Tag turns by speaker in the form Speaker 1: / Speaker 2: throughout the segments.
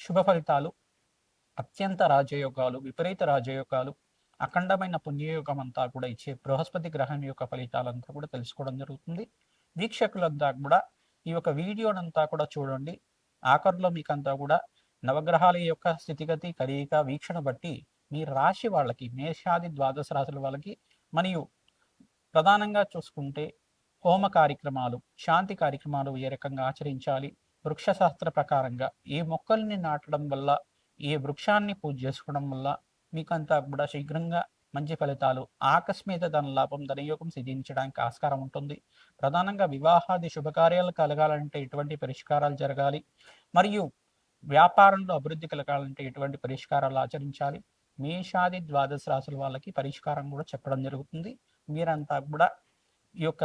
Speaker 1: శుభ ఫలితాలు అత్యంత రాజయోగాలు విపరీత రాజయోగాలు అఖండమైన పుణ్యయోగం అంతా కూడా ఇచ్చే బృహస్పతి గ్రహం యొక్క ఫలితాలంతా కూడా తెలుసుకోవడం జరుగుతుంది. వీక్షకులంతా కూడా ఈ యొక్క వీడియోనంతా కూడా చూడండి. ఆఖరులో మీకంతా కూడా నవగ్రహాల యొక్క స్థితిగతి కలయిక వీక్షణ బట్టి మీ రాశి వాళ్ళకి మేషాది ద్వాదశ రాశుల వాళ్ళకి మరియు ప్రధానంగా చూసుకుంటే హోమ కార్యక్రమాలు శాంతి కార్యక్రమాలు ఏ రకంగా ఆచరించాలి వృక్షశాస్త్ర ప్రకారంగా ఏ మొక్కల్ని నాటడం వల్ల ఏ వృక్షాన్ని పూజ చేసుకోవడం వల్ల మీకంతా కూడా శీఘ్రంగా మంచి ఫలితాలు ఆకస్మిక ధన లాభం ధనయోగం సిద్ధించడానికి ఆస్కారం ఉంటుంది. ప్రధానంగా వివాహాది శుభకార్యాలు కలగాలంటే ఎటువంటి పరిష్కారాలు జరగాలి. మరియు వ్యాపారంలో అభివృద్ధి కలగాలంటే ఎటువంటి పరిష్కారాలు ఆచరించాలి. మేషాది ద్వాదశ రాశుల వాళ్ళకి పరిష్కారం కూడా చెప్పడం జరుగుతుంది. మీరంతా కూడా ఈ యొక్క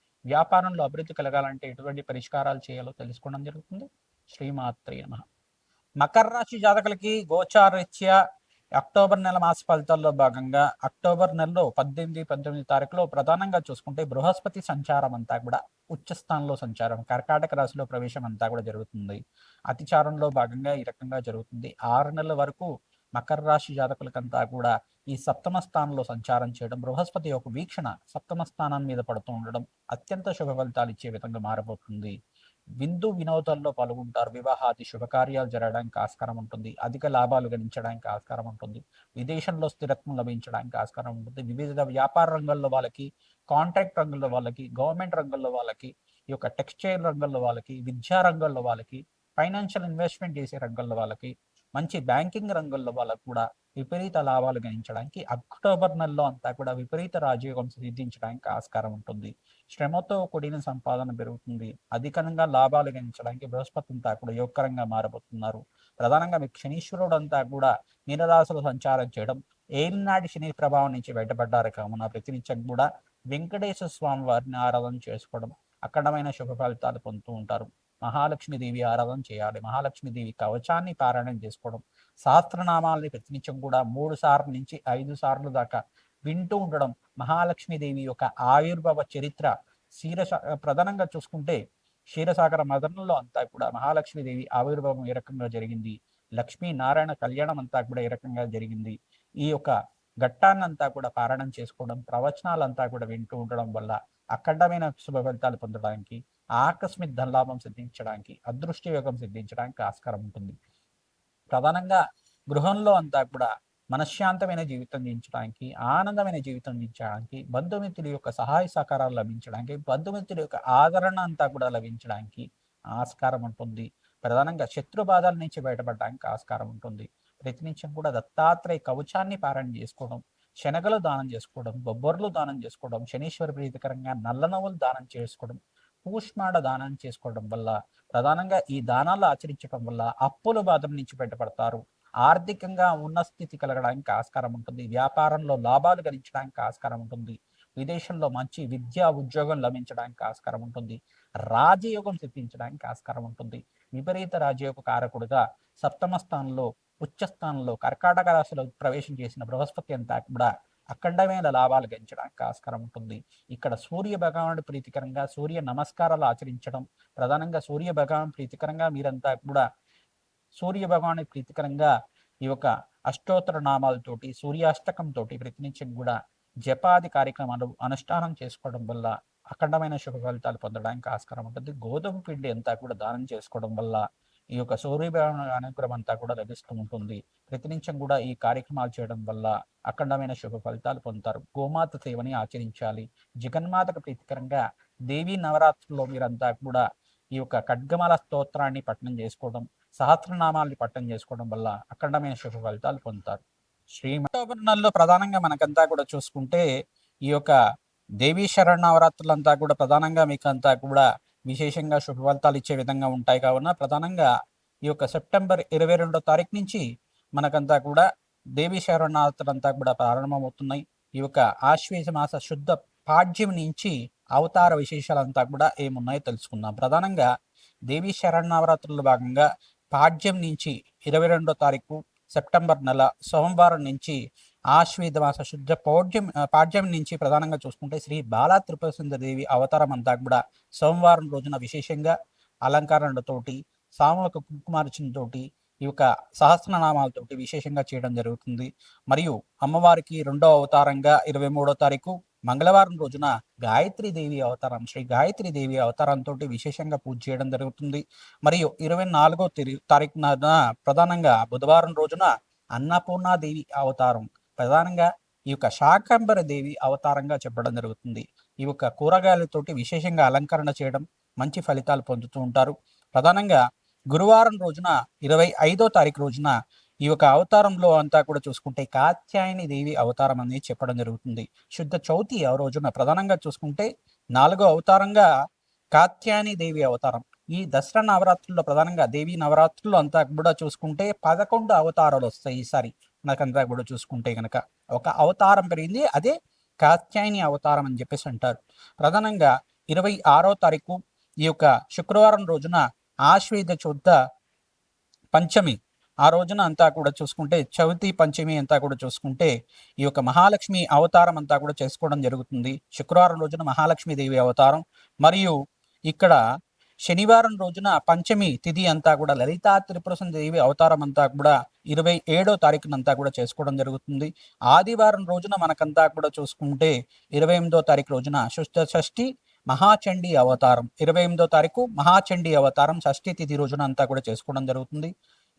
Speaker 1: వ్యాపారంలో అభివృద్ధి కలగాలంటే ఎటువంటి పరిష్కారాలు చేయాలో తెలుసుకోవడం జరుగుతుంది. శ్రీమాత్రి నమ. మకర రాశి జాతకులకి గోచారీత్యా అక్టోబర్ నెల మాస ఫలితాల్లో భాగంగా అక్టోబర్ నెలలో పద్దెనిమిది పంతొమ్మిది తారీఖులో ప్రధానంగా చూసుకుంటే బృహస్పతి సంచారం అంతా కూడా ఉచ్చస్థానంలో సంచారం కర్కాటక రాశిలో ప్రవేశం అంతా కూడా జరుగుతుంది. అతిచారంలో భాగంగా ఈ రకంగా జరుగుతుంది. ఆరు నెలల వరకు మకర రాశి జాతకులకంతా కూడా ఈ సప్తమ స్థానంలో సంచారం చేయడం బృహస్పతి యొక్క వీక్షణ సప్తమ స్థానం మీద పడుతూ ఉండడం అత్యంత శుభ ఫలితాలు ఇచ్చే విధంగా మారబోతుంది. విందు వినోదాల్లో పాల్గొంటారు. వివాహాది శుభకార్యాలు జరగడానికి ఆస్కారం ఉంటుంది. అధిక లాభాలు గణించడానికి ఆస్కారం ఉంటుంది. విదేశంలో స్థిరత్వం లభించడానికి ఆస్కారం ఉంటుంది. వివిధ వ్యాపార రంగంలో వాళ్ళకి కాంట్రాక్ట్ రంగంలో వాళ్ళకి గవర్నమెంట్ రంగంలో వాళ్ళకి ఈ యొక్క టెక్స్టైల్ రంగంలో వాళ్ళకి విద్యా రంగంలో వాళ్ళకి ఫైనాన్షియల్ ఇన్వెస్ట్మెంట్ చేసే రంగంలో వాళ్ళకి మంచి బ్యాంకింగ్ రంగంలో వాళ్ళకు కూడా విపరీత లాభాలు గణించడానికి అక్టోబర్ నెలలో అంతా కూడా విపరీత రాజయోగం సిద్ధించడానికి ఆస్కారం ఉంటుంది. శ్రమతో కూడిన సంపాదన పెరుగుతుంది. అధికంగా లాభాలు గణించడానికి బృహస్పతి అంతా కూడా యోగకరంగా మారబోతున్నారు. ప్రధానంగా మీకు శనీశ్వరుడు అంతా కూడా మీనరాశులు సంచారం చేయడం ఏలినాటి శని ప్రభావం నుంచి బయటపడ్డారు కావున ప్రతినిత్యం కూడా వెంకటేశ్వర స్వామి వారిని ఆరాధన చేసుకోవడం అఖండమైన శుభ ఫలితాలు పొందుతూ ఉంటారు. మహాలక్ష్మీదేవి ఆరాధన చేయాలి. మహాలక్ష్మీదేవి కవచాన్ని పారాయణం చేసుకోవడం సహస్రనామాలని ప్రతినిత్యం కూడా మూడు సార్లు నుంచి ఐదు సార్లు దాకా వింటూ ఉండడం మహాలక్ష్మీదేవి యొక్క ఆవిర్భావ చరిత్ర క్షీర ప్రధానంగా చూసుకుంటే క్షీరసాగర మదనంలో అంతా కూడా మహాలక్ష్మీదేవి ఆవిర్భావం ఏ రకంగా జరిగింది? లక్ష్మీ నారాయణ కళ్యాణం అంతా కూడా ఏ రకంగా జరిగింది? ఈ యొక్క ఘట్టాన్నంతా కూడా పారాయణం చేసుకోవడం ప్రవచనాలంతా కూడా వింటూ ఉండడం వల్ల అఖండమైన శుభ ఫలితాలు పొందడానికి ఆకస్మిక ధనలాభం సిద్ధించడానికి అదృష్ట యోగం సిద్ధించడానికి ఆస్కారం ఉంటుంది. ప్రధానంగా గృహంలో అంతా కూడా మనశ్శాంతమైన జీవితం జీవించడానికి ఆనందమైన జీవితం జీవించడానికి బంధుమిత్రుల యొక్క సహాయ సహకారాలు లభించడానికి బంధుమిత్రుల యొక్క ఆదరణ అంతా కూడా లభించడానికి ఆస్కారం ఉంటుంది. ప్రధానంగా శత్రు బాధల నుంచి బయటపడడానికి ఆస్కారం ఉంటుంది. ప్రతినిత్యం కూడా దత్తాత్రేయ కవచాన్ని పారాయణ చేసుకోవడం శనగలు దానం చేసుకోవడం బొబ్బర్లు దానం చేసుకోవడం శనీశ్వర ప్రీతికరంగా నల్ల నవ్వులు దానం చేసుకోవడం పూష్మాడ దానం చేసుకోవడం వల్ల ప్రధానంగా ఈ దానాలు ఆచరించడం వల్ల అప్పుల బాధం నుంచి బయటపడతారు. ఆర్థికంగా ఉన్న స్థితి కలగడానికి ఆస్కారం ఉంటుంది. వ్యాపారంలో లాభాలు గడించడానికి ఆస్కారం ఉంటుంది. విదేశంలో మంచి విద్యా ఉద్యోగం లభించడానికి ఆస్కారం ఉంటుంది. రాజయోగం సిద్ధించడానికి ఆస్కారం ఉంటుంది. విపరీత రాజయోగ కారకుడుగా సప్తమ స్థానంలో ఉచ్చ స్థానంలో కర్కాటక రాశిలో ప్రవేశం చేసిన బృహస్పతి అంతా కూడా అఖండమైన లాభాలు గెలించడానికి ఆస్కారం ఉంటుంది. ఇక్కడ సూర్య భగవానుడు ప్రీతికరంగా సూర్య నమస్కారాలు ఆచరించడం ప్రధానంగా సూర్య భగవాన్ ప్రీతికరంగా మీరంతా కూడా సూర్య భగవాని ప్రీతికరంగా ఈ యొక్క అష్టోత్తర నామాలతోటి సూర్యాష్టకం తోటి ప్రతినిత్యం కూడా జపాది కార్యక్రమాలు అనుష్ఠానం చేసుకోవడం వల్ల అఖండమైన శుభ ఫలితాలు పొందడానికి ఆస్కారం ఉంటుంది. గోధుమ పిండి అంతా కూడా దానం చేసుకోవడం వల్ల ఈ యొక్క సూర్యభగవాన్ అనుగ్రహం అంతా కూడా లభిస్తూ ఉంటుంది. ప్రతినిత్యం కూడా ఈ కార్యక్రమాలు చేయడం వల్ల అఖండమైన శుభ ఫలితాలు పొందుతారు. గోమాత సేవని ఆచరించాలి. జగన్మాతకు ప్రీతికరంగా దేవీ నవరాత్రుల్లో మీరంతా కూడా ఈ యొక్క ఖడ్గమాల స్తోత్రాన్ని పట్టణం చేసుకోవడం సహస్రనామాల్ని పట్టణం చేసుకోవడం వల్ల అఖండమైన శుభ ఫలితాలు పొందుతారు. శ్రీ నెలలో ప్రధానంగా మనకంతా కూడా చూసుకుంటే ఈ యొక్క దేవీ శరణవరాత్రులంతా కూడా ప్రధానంగా మీకు అంతా కూడా విశేషంగా శుభ ఫలితాలు ఇచ్చే విధంగా ఉంటాయి కావున ప్రధానంగా ఈ యొక్క సెప్టెంబర్ ఇరవై రెండో తారీఖు నుంచి మనకంతా కూడా దేవీ శరణార్థులంతా కూడా ప్రారంభమవుతున్నాయి. ఈ యొక్క ఆశ్వేజ మాస శుద్ధ పాడ్యం నుంచి అవతార విశేషాలంతా కూడా ఏమున్నాయో తెలుసుకుందాం. ప్రధానంగా దేవీ శరణవరాత్రుల భాగంగా పాడ్యం నుంచి ఇరవై రెండో తారీఖు సెప్టెంబర్ నెల సోమవారం నుంచి ఆశ్వేద మాస శుద్ధ పౌడ్యం పాడ్యం నుంచి ప్రధానంగా చూసుకుంటే శ్రీ బాలా దేవి అవతారం అంతా కూడా సోమవారం రోజున విశేషంగా అలంకరణలతోటి సామూహిక కుంకుమార్చనతోటి ఈ యొక్క సహస్రనామాలతోటి విశేషంగా చేయడం జరుగుతుంది. మరియు అమ్మవారికి రెండో అవతారంగా ఇరవై మూడో తారీఖు మంగళవారం రోజున గాయత్రి దేవి అవతారం శ్రీ గాయత్రి దేవి అవతారంతో విశేషంగా పూజ చేయడం జరుగుతుంది. మరియు ఇరవై నాలుగో తారీఖున ప్రధానంగా బుధవారం రోజున అన్నపూర్ణాదేవి అవతారం ప్రధానంగా ఈ యొక్క శాకంబర దేవి అవతారంగా చెప్పడం జరుగుతుంది. ఈ యొక్క కూరగాయలతోటి విశేషంగా అలంకరణ చేయడం మంచి ఫలితాలు పొందుతూ ఉంటారు. ప్రధానంగా గురువారం రోజున ఇరవై ఐదో తారీఖు రోజున ఈ యొక్క అవతారంలో అంతా కూడా చూసుకుంటే కాత్యాయని దేవి అవతారం అనేది చెప్పడం జరుగుతుంది. శుద్ధ చౌతి ఆ రోజున ప్రధానంగా చూసుకుంటే నాలుగో అవతారంగా కాత్యాయని దేవి అవతారం. ఈ దసరా నవరాత్రుల్లో ప్రధానంగా దేవి నవరాత్రులు అంతా కూడా చూసుకుంటే పదకొండు అవతారాలు వస్తాయి ఈసారి. మనకంతా కూడా చూసుకుంటే కనుక ఒక అవతారం పెరిగింది. అదే కాత్యాయని అవతారం అని చెప్పేసి అంటారు. ప్రధానంగా ఇరవై ఆరో తారీఖు ఈ యొక్క శుక్రవారం రోజున ఆశ్వేద శుద్ధ పంచమి ఆ రోజున అంతా కూడా చూసుకుంటే చవితి పంచమి అంతా కూడా చూసుకుంటే ఈ యొక్క మహాలక్ష్మి అవతారం అంతా కూడా చేసుకోవడం జరుగుతుంది. శుక్రవారం రోజున మహాలక్ష్మి దేవి అవతారం. మరియు ఇక్కడ శనివారం రోజున పంచమి తిథి అంతా కూడా లలితా త్రిపుర దేవి అవతారం అంతా కూడా ఇరవై ఏడో తారీఖునంతా కూడా చేసుకోవడం జరుగుతుంది. ఆదివారం రోజున మనకంతా కూడా చూసుకుంటే ఇరవై ఎనిమిదో తారీఖు రోజున శుద్ధ షష్ఠి మహాచండీ అవతారం. ఇరవై ఎనిమిదో తారీఖు మహాచండీ అవతారం షష్ఠి తిథి రోజున అంతా కూడా చేసుకోవడం జరుగుతుంది.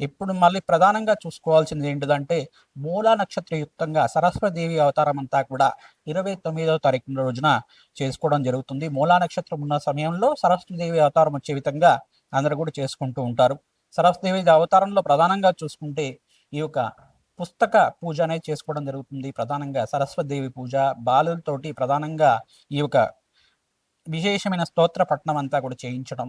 Speaker 1: ఇప్పుడు మళ్ళీ ప్రధానంగా చూసుకోవాల్సింది ఏంటిదంటే మూలా నక్షత్రయుక్తంగా సరస్వదేవి అవతారం అంతా కూడా ఇరవై తొమ్మిదవ తారీఖు రోజున చేసుకోవడం జరుగుతుంది. మూలా నక్షత్రం ఉన్న సమయంలో సరస్వదేవి అవతారం వచ్చే విధంగా అందరూ కూడా చేసుకుంటూ ఉంటారు. సరస్వదేవి అవతారంలో ప్రధానంగా చూసుకుంటే ఈ యొక్క పుస్తక పూజ అనేది చేసుకోవడం జరుగుతుంది. ప్రధానంగా సరస్వదేవి పూజ బాలులతోటి ప్రధానంగా ఈ యొక్క విశేషమైన స్తోత్ర పట్టణం అంతా కూడా చేయించడం.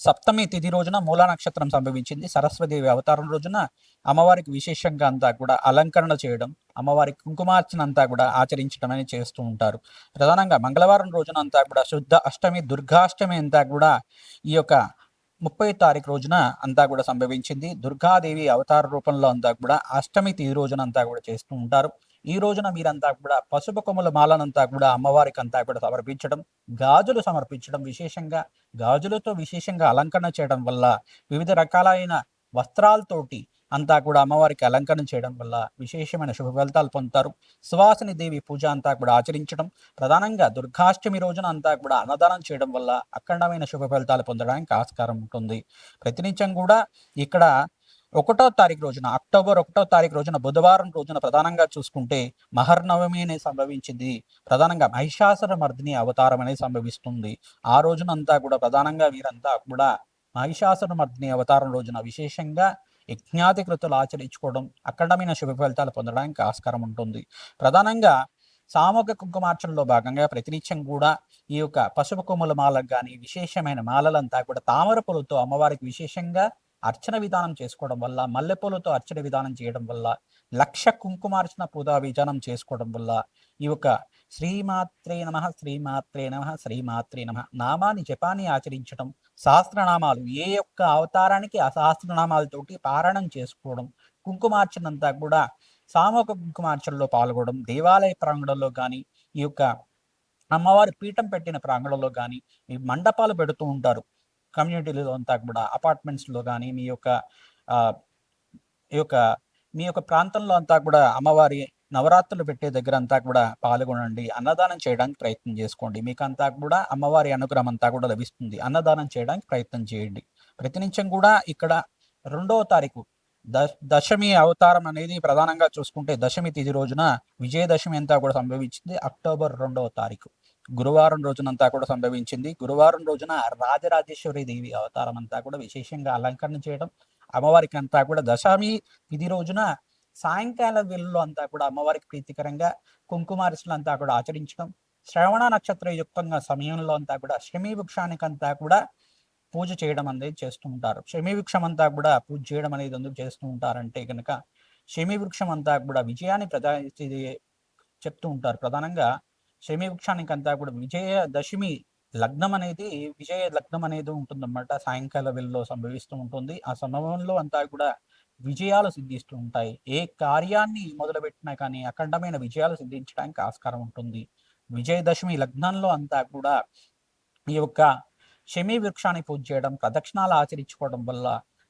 Speaker 1: సప్తమి తిథి రోజున మూలా నక్షత్రం సంభవించింది. సరస్వదేవి అవతారం రోజున అమ్మవారికి విశేషంగా అంతా కూడా అలంకరణ చేయడం అమ్మవారికి కుంకుమార్చన అంతా కూడా ఆచరించడం అని చేస్తూ ఉంటారు. ప్రధానంగా మంగళవారం రోజున అంతా కూడా శుద్ధ అష్టమి దుర్గాష్టమి అంతా కూడా ఈ యొక్క ముప్పై తారీఖు రోజున అంతా కూడా సంభవించింది. దుర్గాదేవి అవతార రూపంలో అంతా కూడా అష్టమి తిథి రోజున అంతా కూడా చేస్తూ ఉంటారు. ఈ రోజున మీరంతా కూడా పసుపు కొమ్మల మాలనంతా కూడా అమ్మవారికి అంతా కూడా సమర్పించడం గాజులు సమర్పించడం విశేషంగా గాజులతో విశేషంగా అలంకరణ చేయడం వల్ల వివిధ రకాలైన వస్త్రాలతోటి అంతా కూడా అమ్మవారికి అలంకరణ చేయడం వల్ల విశేషమైన శుభ ఫలితాలు పొందుతారు. సువాసిని దేవి పూజ అంతా కూడా ఆచరించడం ప్రధానంగా దుర్గాష్టమి రోజున అంతా కూడా అన్నదానం చేయడం వల్ల అఖండమైన శుభ ఫలితాలు పొందడానికి ఆస్కారం ఉంటుంది. ప్రతినిత్యం కూడా ఇక్కడ ఒకటో తారీఖు రోజున అక్టోబర్ ఒకటో తారీఖు రోజున బుధవారం రోజున ప్రధానంగా చూసుకుంటే మహర్నవమి అనేది సంభవించింది. ప్రధానంగా మహిషాసుర మర్దిని అవతారం అనేది సంభవిస్తుంది. ఆ రోజునంతా కూడా ప్రధానంగా వీరంతా కూడా మహిషాసుర మర్దిని అవతారం రోజున విశేషంగా యజ్ఞాతి కృతులు ఆచరించుకోవడం అఖండమైన శుభ ఫలితాలు పొందడానికి ఆస్కారం ఉంటుంది. ప్రధానంగా సామూహిక కుంకుమార్చనలో భాగంగా ప్రతినిత్యం కూడా ఈ యొక్క పసుపు కొమ్ముల మాలకు కానీ విశేషమైన మాలలంతా కూడా తామర పూలతో అమ్మవారికి విశేషంగా అర్చన విధానం చేసుకోవడం వల్ల మల్లెపూలతో అర్చన విధానం చేయడం వల్ల లక్ష కుంకుమార్చన పూజా విధానం చేసుకోవడం వల్ల ఈ యొక్క శ్రీమాత్రే నమ శ్రీమాత్రే నమ శ్రీమాత్రే నమ నామాన్ని జపాన్ని ఆచరించడం సహస్రనామాలు ఏ యొక్క అవతారానికి ఆ సహస్రనామాలతోటి పారాయణం చేసుకోవడం కుంకుమార్చనంతా కూడా సామూహిక కుంకుమార్చనలో పాల్గొనడం దేవాలయ ప్రాంగణంలో కానీ ఈ యొక్క అమ్మవారి పీఠం పెట్టిన ప్రాంగణంలో కానీ ఈ మండపాలు పెడుతూ ఉంటారు. కమ్యూనిటీలో అంతా కూడా అపార్ట్మెంట్స్లో కానీ మీ యొక్క ఈ యొక్క మీ యొక్క ప్రాంతంలో అంతా కూడా అమ్మవారి నవరాత్రులు పెట్టే దగ్గర అంతా కూడా పాల్గొనండి. అన్నదానం చేయడానికి ప్రయత్నం చేసుకోండి. మీకు అంతా కూడా అమ్మవారి అనుగ్రహం అంతా కూడా లభిస్తుంది. అన్నదానం చేయడానికి ప్రయత్నం చేయండి. ప్రతినిత్యం కూడా ఇక్కడ రెండవ తారీఖు దశమి అవతారం అనేది ప్రధానంగా చూసుకుంటే దశమి తిథి రోజున విజయదశమి అంతా కూడా సంభవించింది అక్టోబర్ రెండవ తారీఖు. గురువారం రోజునంతా కూడా సంభవించింది. గురువారం రోజున రాజరాజేశ్వరి దేవి అవతారం అంతా కూడా విశేషంగా అలంకరణ చేయడం అమ్మవారికి అంతా కూడా దశమి ఇది రోజున సాయంకాల వేళలో అంతా కూడా అమ్మవారికి ప్రీతికరంగా కుంకుమార్చనలు అంతా కూడా ఆచరించడం శ్రవణ నక్షత్ర యుక్తంగా సమయంలో అంతా కూడా శమీ వృక్షానికి అంతా కూడా పూజ చేయడం అనేది చేస్తూ ఉంటారు. శమీ వృక్షం అంతా కూడా పూజ చేయడం అనేది ఎందుకు చేస్తూ ఉంటారంటే కనుక శమీ వృక్షం అంతా కూడా విజయాన్ని ప్రధాన చెప్తూ ఉంటారు. ప్రధానంగా శమి వృక్షానికి అంతా కూడా విజయదశమి లగ్నం అనేది విజయ లగ్నం అనేది ఉంటుందన్నమాట. సాయంకాల వేళలో సంభవిస్తూ ఉంటుంది. ఆ సమయంలో అంతా కూడా విజయాలు సిద్ధిస్తూ ఉంటాయి. ఏ కార్యాన్ని మొదలుపెట్టినా కానీ అఖండమైన విజయాలు సిద్ధించడానికి ఆస్కారం ఉంటుంది. విజయదశమి లగ్నంలో అంతా కూడా ఈ యొక్క శమీ వృక్షాన్ని పూజ చేయడం ప్రదక్షిణాలు ఆచరించుకోవడం వల్ల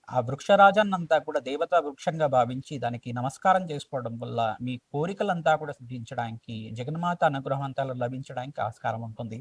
Speaker 1: ఆ వృక్షరాజన్నంతా కూడా దేవతా వృక్షంగా భావించి దానికి నమస్కారం చేసుకోవడం వల్ల మీ కోరికలంతా కూడా సిద్ధించడానికి జగన్మాత అనుగ్రహం అంతా లభించడానికి ఆస్కారం ఉంటుంది.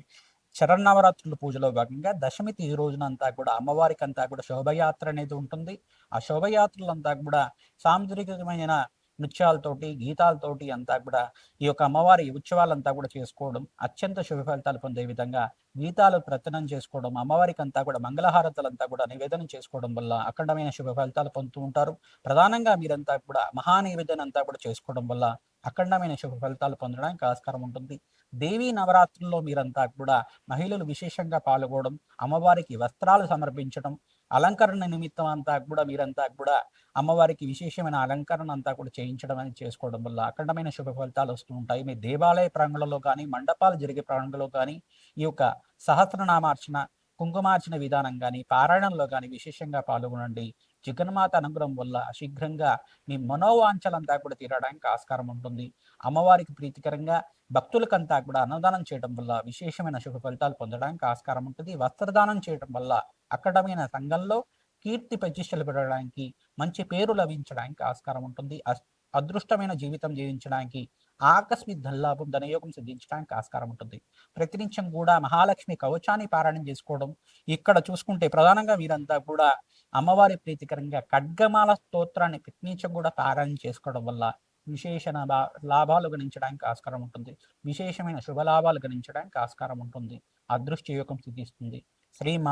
Speaker 1: శరన్నవరాత్రుల పూజలో భాగంగా దశమి తీ రోజునంతా కూడా అమ్మవారికి అంతా కూడా శోభయాత్ర అనేది ఉంటుంది. ఆ శోభయాత్రలంతా కూడా సాంస్కృతికమైన నృత్యాలతోటి గీతాలతోటి అంతా కూడా ఈ యొక్క అమ్మవారి ఉత్సవాలంతా కూడా చేసుకోవడం అత్యంత శుభ ఫలితాలు పొందే విధంగా గీతాలు ప్రతనం చేసుకోవడం అమ్మవారికి అంతా కూడా మంగళహారతలంతా కూడా నివేదన చేసుకోవడం వల్ల అఖండమైన శుభ ఫలితాలు పొందుతూ ఉంటారు. ప్రధానంగా మీరంతా కూడా మహానివేదన అంతా కూడా చేసుకోవడం వల్ల అఖండమైన శుభ ఫలితాలు పొందడానికి ఆస్కారం ఉంటుంది. దేవీ నవరాత్రుల్లో మీరంతా కూడా మహిళలు విశేషంగా పాల్గొనడం అమ్మవారికి వస్త్రాలు సమర్పించడం అలంకరణ నిమిత్తం అంతా కూడా మీరంతా కూడా అమ్మవారికి విశేషమైన అలంకరణ అంతా కూడా చేయించడం అనేది చేసుకోవడం వల్ల అఖండమైన శుభ ఫలితాలు వస్తూ ఉంటాయి. మీ దేవాలయ ప్రాంగణంలో కానీ మండపాలు జరిగే ప్రాంగణంలో కానీ ఈ యొక్క సహస్రనామార్చన కుంకుమార్చన విధానం కానీ పారాయణంలో కానీ విశేషంగా పాల్గొనండి. జగన్మాత అనుగ్రహం వల్ల శీఘ్రంగా మీ మనోవాంఛలంతా కూడా తీరడానికి ఆస్కారం ఉంటుంది. అమ్మవారికి ప్రీతికరంగా భక్తులకంతా కూడా అన్నదానం చేయడం వల్ల విశేషమైన శుభ ఫలితాలు పొందడానికి ఆస్కారం ఉంటుంది. వస్త్రదానం చేయడం వల్ల అక్కడమైన సంఘంలో కీర్తి ప్రతిష్టలు పెరగడానికి మంచి పేరు లభించడానికి ఆస్కారం ఉంటుంది. అదృష్టమైన జీవితం జీవించడానికి ఆకస్మిక ధనలాభం ధనయోగం సిద్ధించడానికి ఆస్కారం ఉంటుంది. ప్రతినిత్యం కూడా మహాలక్ష్మి కవచాన్ని పారాయణం చేసుకోవడం ఇక్కడ చూసుకుంటే ప్రధానంగా వీరంతా కూడా అమ్మవారి ప్రీతికరంగా ఖడ్గమాల స్తోత్రాన్ని ప్రతినిత్యం కూడా పారాయణం చేసుకోవడం వల్ల విశేష లాభాలు గణించడానికి ఆస్కారం ఉంటుంది. విశేషమైన శుభ లాభాలు గణించడానికి ఆస్కారం ఉంటుంది. అదృష్ట యోగం సిద్ధిస్తుంది శ్రీమా